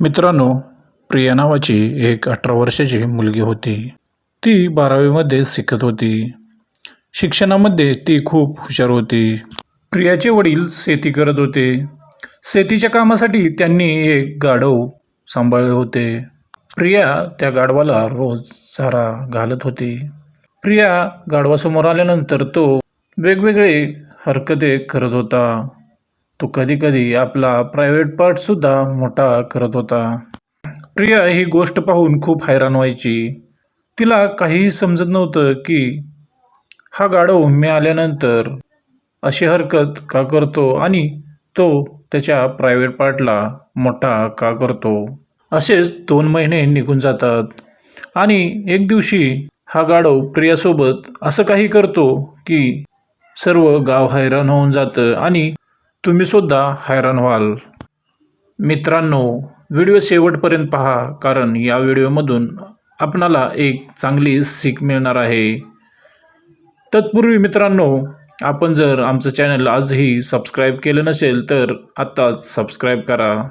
मित्रांनो प्रिया नावाची एक अठरा वर्षाची मुलगी होती. ती बारावीमध्ये शिकत होती. शिक्षणामध्ये ती खूप हुशार होती. प्रियाचे वडील शेती करत होते. शेतीच्या कामासाठी त्यांनी एक गाढव सांभाळले होते. प्रिया त्या गाढवाला रोज चारा घालत होती. प्रिया गाढवासमोर आल्यानंतर तो वेगवेगळे हरकते करत होता. तो कधीकधी आपला प्रायव्हेट पार्टसुद्धा मोठा करत होता. प्रिया ही गोष्ट पाहून खूप हैराण व्हायची. तिला काहीही समजत नव्हतं की हा गाढव मी आल्यानंतर अशी हरकत का करतो आणि तो त्याच्या प्रायव्हेट पार्टला मोठा का करतो. असेच दोन महिने निघून जातात. आणि एक दिवशी हा गाढव प्रियासोबत असं काही करतो की सर्व गाव हैराण होऊन जातं आणि तुम्ही सुद्धा हैराण व्हाल. मित्रांनो व्हिडिओ शेवटपर्यंत पहा कारण या व्हिडिओमधून आपणाला एक चांगली सीख मिळणार आहे. तत्पूर्वी मित्रांनो आपण जर आमचं चॅनल आजही सबस्क्राईब केलं नसेल तर आत्ताच सबस्क्राईब करा.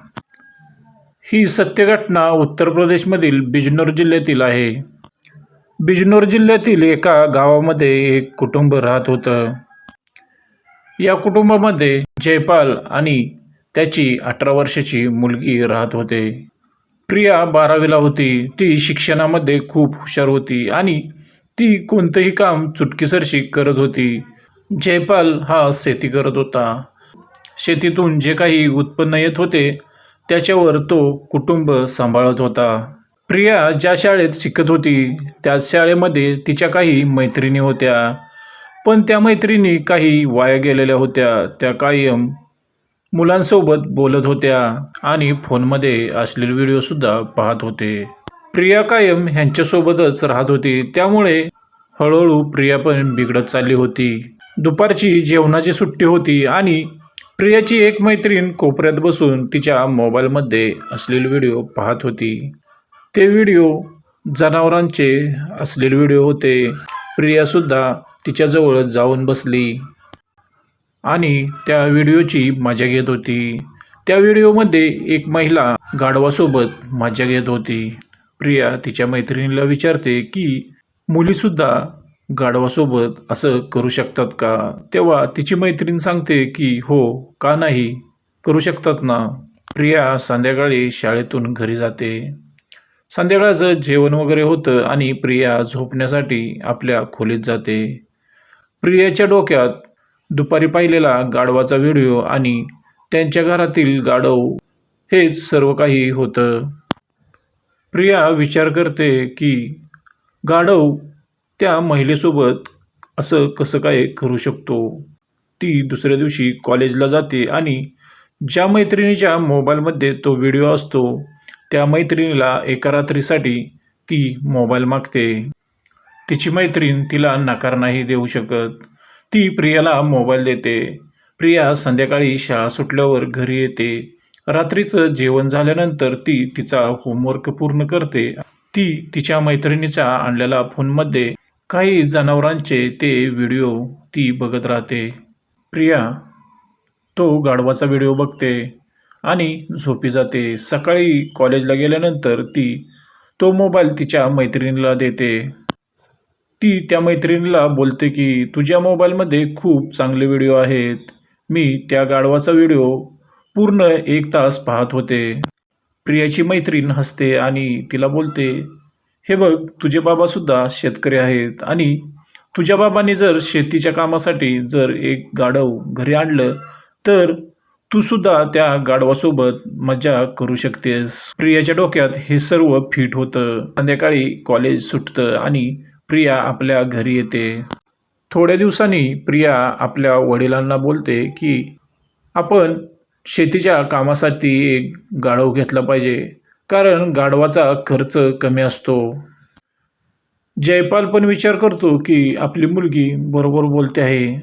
ही सत्य घटना उत्तर प्रदेशमधील बिजनोर जिल्ह्यातील आहे. बिजनोर जिल्ह्यातील एका गावामध्ये एक कुटुंब राहत होतं. या कुटुंबामध्ये जयपाल आणि त्याची अठरा वर्षाची मुलगी राहत होते. प्रिया बारावीला होती. ती शिक्षणामध्ये खूप हुशार होती आणि ती कोणतंही काम चुटकीसरशी करत होती. जयपाल हा शेती करत होता. शेतीतून जे काही उत्पन्न येत होते त्याच्यावर तो कुटुंब सांभाळत होता. प्रिया ज्या शाळेत शिकत होती त्याच शाळेमध्ये तिच्या काही मैत्रिणी होत्या. पण त्या मैत्रिणी काही वाया गेलेल्या होत्या. त्या कायम मुलांसोबत बोलत होत्या आणि फोनमध्ये असलेले व्हिडिओसुद्धा पाहत होते. प्रिया कायम ह्यांच्यासोबतच राहत होती. त्यामुळे हळूहळू प्रिया पण बिघडत चालली होती. दुपारची जेवणाची सुट्टी होती आणि प्रियाची एक मैत्रीण कोपऱ्यात बसून तिच्या मोबाईलमध्ये असलेले व्हिडिओ पाहत होती. ते व्हिडिओ जनावरांचे असलेले व्हिडिओ होते. प्रियासुद्धा तिच्याजवळ जाऊन बसली. आणि त्या व्हिडिओची मजा घेत होती. त्या व्हिडिओमध्ये एक महिला गाढवासोबत मजा घेत होती. प्रिया तिच्या मैत्रिणीला विचारते की मुलीसुद्धा गाढवासोबत असं करू शकतात का? तेव्हा तिची मैत्रीण सांगते की हो का नाही? करू शकतात ना? प्रिया संध्याकाळी शाळेतून घरी जाते. संध्याकाळचं जेवण वगैरे होतं आणि प्रिया झोपण्यासाठी आपल्या खोलीत जाते. प्रियाच्या डोक्यात दुपारी पाहिलेला गाढवाचा व्हिडिओ आणि त्यांच्या घरातील गाढव हेच सर्व काही होतं. प्रिया विचार करते की गाढव त्या महिलेसोबत असं कसं काय करू शकतो? ती दुसऱ्या दिवशी कॉलेजला जाते आणि ज्या मैत्रिणीच्या मोबाईलमध्ये तो व्हिडिओ असतो त्या मैत्रिणीला एका रात्रीसाठी ती मोबाईल मागते. तिची मैत्रीण तिला नकार नाही देऊ शकत. ती प्रियाला मोबाईल देते. प्रिया संध्याकाळी शाळा सुटल्यावर घरी येते. रात्रीचं जेवण झाल्यानंतर ती तिचा होमवर्क पूर्ण करते. ती तिच्या मैत्रिणीच्या आणलेल्या फोनमध्ये काही जनावरांचे ते व्हिडिओ ती बघत राहते. प्रिया तो गाढवाचा व्हिडिओ बघते आणि झोपी जाते. सकाळी कॉलेजला गेल्यानंतर ती तो मोबाईल तिच्या मैत्रिणीला देते. ती त्या मैत्रिणीला बोलते की तुझ्या मोबाईलमध्ये खूप चांगले व्हिडिओ आहेत. मी त्या गाढवाचा व्हिडिओ पूर्ण एक तास पाहत होते. प्रियाची मैत्रीण हसते आणि तिला बोलते हे बघ तुझे बाबासुद्धा शेतकरी आहेत आणि तुझ्या बाबांनी जर शेतीच्या कामासाठी जर एक गाढव घरी आणलं तर तू सुद्धा त्या गाढवासोबत मजा करू शकतेस. प्रियाच्या डोक्यात हे सर्व फिट होतं. संध्याकाळी कॉलेज सुटतं आणि प्रिया आपल्या घरी येते. थोड्या दिवसांनी प्रिया आपल्या वडिलांना बोलते की आपण शेतीच्या कामासाठी एक गाढव घेतला पाहिजे कारण गाढवाचा खर्च कमी असतो. जयपाल पण विचार करतो की आपली मुलगी बरोबर बोलते आहे.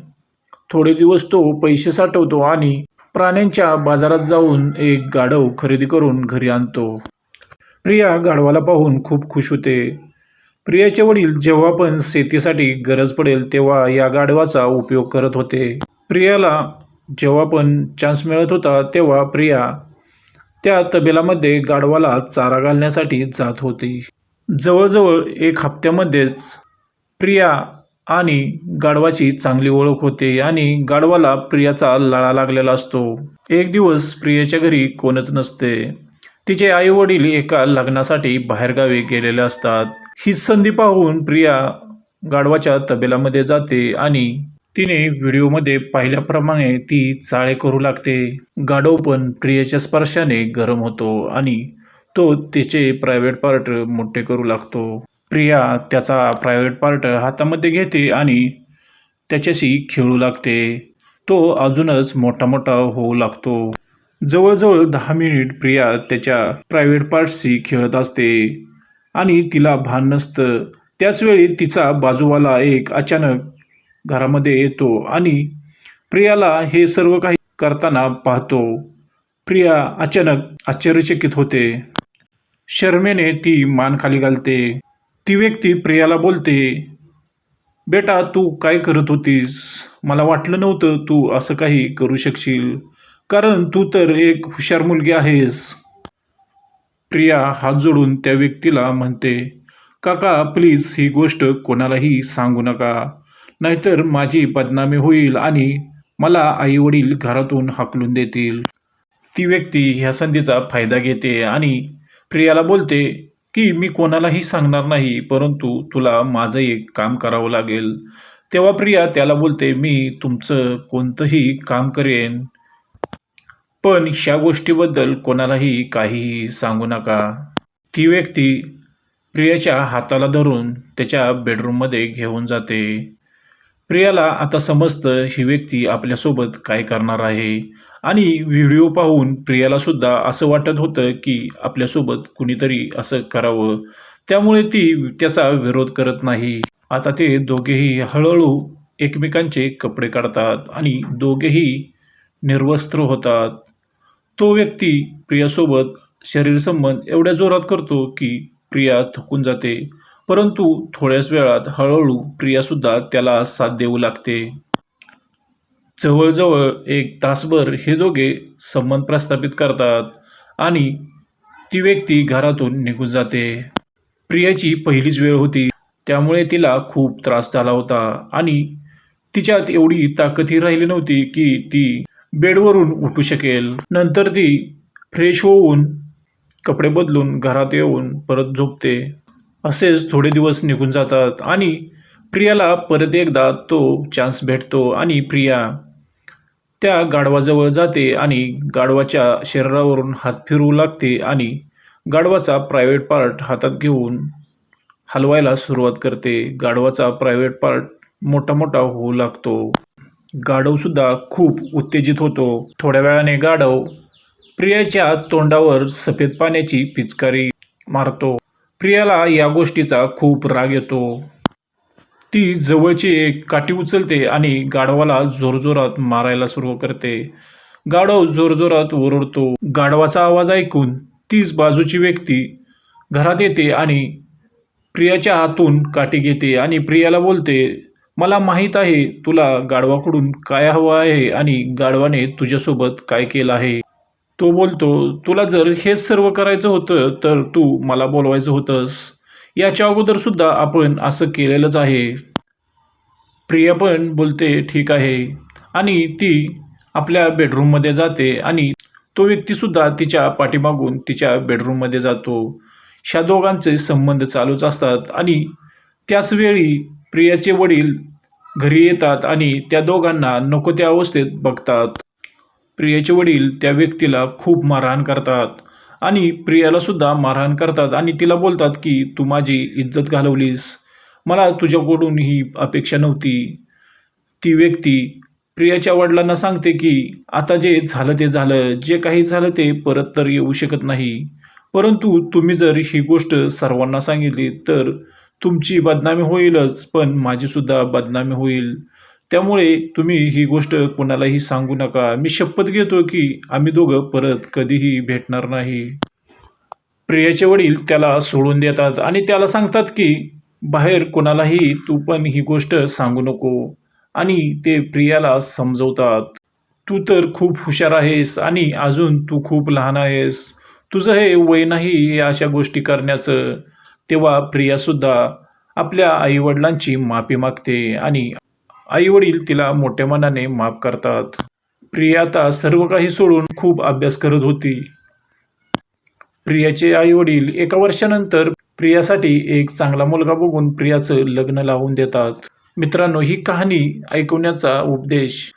थोडे दिवस तो पैसे साठवतो आणि प्राण्यांच्या बाजारात जाऊन एक गाढव खरेदी करून घरी आणतो. प्रिया गाढवाला पाहून खूप खुश होते. प्रियाचे वडील जेव्हा पण शेतीसाठी गरज पडेल तेव्हा या गाढवाचा उपयोग करत होते. प्रियाला जेव्हा पण चान्स मिळत होता तेव्हा प्रिया त्या तबेलामध्ये गाढवाला चारा घालण्यासाठी जात होती. जवळजवळ एक हप्त्यामध्येच प्रिया आणि गाढवाची चांगली ओळख होते आणि गाढवाला प्रियाचा लळा लागलेला असतो. एक दिवस प्रियाच्या घरी कोणच नसते. तिचे आई वडील एका लग्नासाठी बाहेरगावी गेलेले असतात. ही संधी पाहून प्रिया गाढवाच्या तबेलामध्ये जाते आणि तिने व्हिडिओमध्ये पाहिल्याप्रमाणे ती चाळे करू लागते. गाढव पण प्रियेच्या स्पर्शाने गरम होतो आणि तो तिचे प्रायव्हेट पार्ट मोठे करू लागतो. प्रिया त्याचा प्रायव्हेट पार्ट हातामध्ये घेते आणि त्याच्याशी खेळू लागते. तो अजूनच मोठा मोठा होऊ लागतो. जवळजवळ दहा मिनिट प्रिया त्याच्या प्रायव्हेट पार्टशी खेळत असते. आणि तिला भान नसतं. त्याचवेळी तिचा बाजूवाला एक अचानक घरामध्ये येतो आणि प्रियाला हे सर्व काही करताना पाहतो. प्रिया अचानक आश्चर्यचकित होते. शर्मेने ती मान खाली घालते. ती व्यक्ती प्रियाला बोलते बेटा तू काय करत होतीस? मला वाटलं नव्हतं तू असं काही करू शकशील. कारण तू तर एक हुशार मुलगी आहेस. प्रिया हात जोडून त्या व्यक्तीला म्हणते काका प्लीज ही गोष्ट कोणालाही सांगू नका. नाहीतर माझी बदनामी होईल आणि मला आई वडील घरातून हाकलून देतील. ती व्यक्ती ह्या संधीचा फायदा घेते आणि प्रियाला बोलते की मी कोणालाही सांगणार नाही परंतु तुला माझं एक काम करावं लागेल. तेव्हा प्रिया त्याला बोलते मी तुमचं कोणतंही काम करेन. पण ह्या गोष्टीबद्दल कोणालाही काहीही सांगू नका. ती व्यक्ती प्रियाच्या हाताला धरून त्याच्या बेडरूममध्ये घेऊन जाते. प्रियाला आता समजतं ही व्यक्ती आपल्यासोबत काय करणार आहे आणि व्हिडिओ पाहून प्रियालासुद्धा असं वाटत होतं की आपल्यासोबत कुणीतरी असं करावं. त्यामुळे ती त्याचा विरोध करत नाही. आता ते दोघेही हळूहळू एकमेकांचे कपडे काढतात आणि दोघेही निर्वस्त्र होतात. तो व्यक्ती प्रियासोबत शरीरसंबंध एवढ्या जोरात करतो की प्रिया थकून जाते. परंतु थोड्याच वेळात हळूहळू प्रियासुद्धा त्याला साथ देऊ लागते. जवळजवळ एक तासभर हे दोघे संबंध प्रस्थापित करतात आणि ती व्यक्ती घरातून निघून जाते. प्रियाची पहिलीच वेळ होती. त्यामुळे तिला खूप त्रास झाला होता आणि तिच्यात एवढी ताकदही राहिली नव्हती की ती बेडवरून उठू शकेल. नंतर ती फ्रेश होऊन कपडे बदलून घरात येऊन परत झोपते. असेच थोडे दिवस निघून जातात आणि प्रियाला परत एकदा तो चान्स भेटतो आणि प्रिया त्या गाढवाजवळ जाते आणि गाढवाच्या शरीरावरून हात फिरवू लागते आणि गाढवाचा प्रायव्हेट पार्ट हातात घेऊन हलवायला सुरुवात करते. गाढवाचा प्रायव्हेट पार्ट मोठा मोठा होऊ लागतो. गाढवसुद्धा खूप उत्तेजित होतो. थोड्या वेळाने गाढव प्रियाच्या तोंडावर सफेद पाण्याची पिचकारी मारतो. प्रियाला या गोष्टीचा खूप राग येतो. ती जवळची एक काठी उचलते आणि गाढवाला जोरजोरात मारायला सुरू करते. गाढव जोरजोरात ओरडतो. गाढवाचा आवाज ऐकून तीच बाजूची व्यक्ती घरात येते आणि प्रियाच्या हातून काठी घेते आणि प्रियाला बोलते मला माहीत आहे तुला गाढवाकडून काय हवं आहे आणि गाढवाने तुझ्यासोबत काय केलं आहे. तो बोलतो तुला जर हेच सर्व करायचं होतं तर तू मला बोलवायचं होतंस. याच्या अगोदर सुद्धा आपण असं केलेलंच आहे. प्रिया पण बोलते ठीक आहे. आणि ती आपल्या बेडरूममध्ये जाते आणि तो व्यक्तीसुद्धा तिच्या पाठीमागून तिच्या बेडरूममध्ये जातो. ह्या दोघांचे संबंध चालूच असतात आणि त्याच वेळी प्रियाचे वडील घरी येतात आणि त्या दोघांना नको त्या अवस्थेत बघतात. प्रियाचे वडील त्या व्यक्तीला खूप मारहाण करतात आणि प्रियालासुद्धा मारहाण करतात आणि तिला बोलतात की तू माझी इज्जत घालवलीस. मला तुझ्याकडून ही अपेक्षा नव्हती. ती व्यक्ती प्रियाच्या वडिलांना सांगते की आता जे झालं ते झालं. जे काही झालं ते परत तर येऊ शकत नाही. परंतु तुम्ही जर ही गोष्ट सर्वांना सांगितली तर तुमची बदनामी होईलच पण माझीसुद्धा बदनामी होईल. त्यामुळे तुम्ही ही गोष्ट कोणालाही सांगू नका. मी शपथ घेतो की आम्ही दोघं परत कधीही भेटणार नाही. प्रियाचे वडील त्याला सोडून देतात आणि त्याला सांगतात की बाहेर कोणालाही तू पण ही गोष्ट सांगू नको. आणि ते प्रियाला समजवतात. तू तर खूप हुशार आहेस आणि अजून तू खूप लहान आहेस. तुझं हे वय नाही हे अशा गोष्टी करण्याचं. तेव्हा प्रियासुद्धा आपल्या आईवडिलांची माफी मागते आणि आईवडील तिला मोठ्या मनाने माफ करतात. प्रिया आता सर्व काही सोडून खूप अभ्यास करत होती. प्रियाचे आईवडील एका वर्षानंतर प्रियासाठी एक चांगला मुलगा बघून प्रियाचं लग्न लावून देतात. मित्रांनो ही कहाणी ऐकवण्याचा उपदेश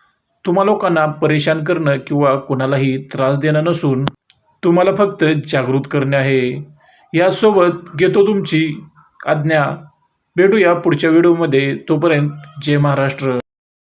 तुम्हा लोकांना परेशान करणं किंवा कुणालाही त्रास देणं नसून तुम्हाला फक्त जागृत करणे आहे. यासोबत घेतो तुमची आज्ञा. भेटूया पुढच्या व्हिडिओमध्ये. तोपर्यंत जय महाराष्ट्र.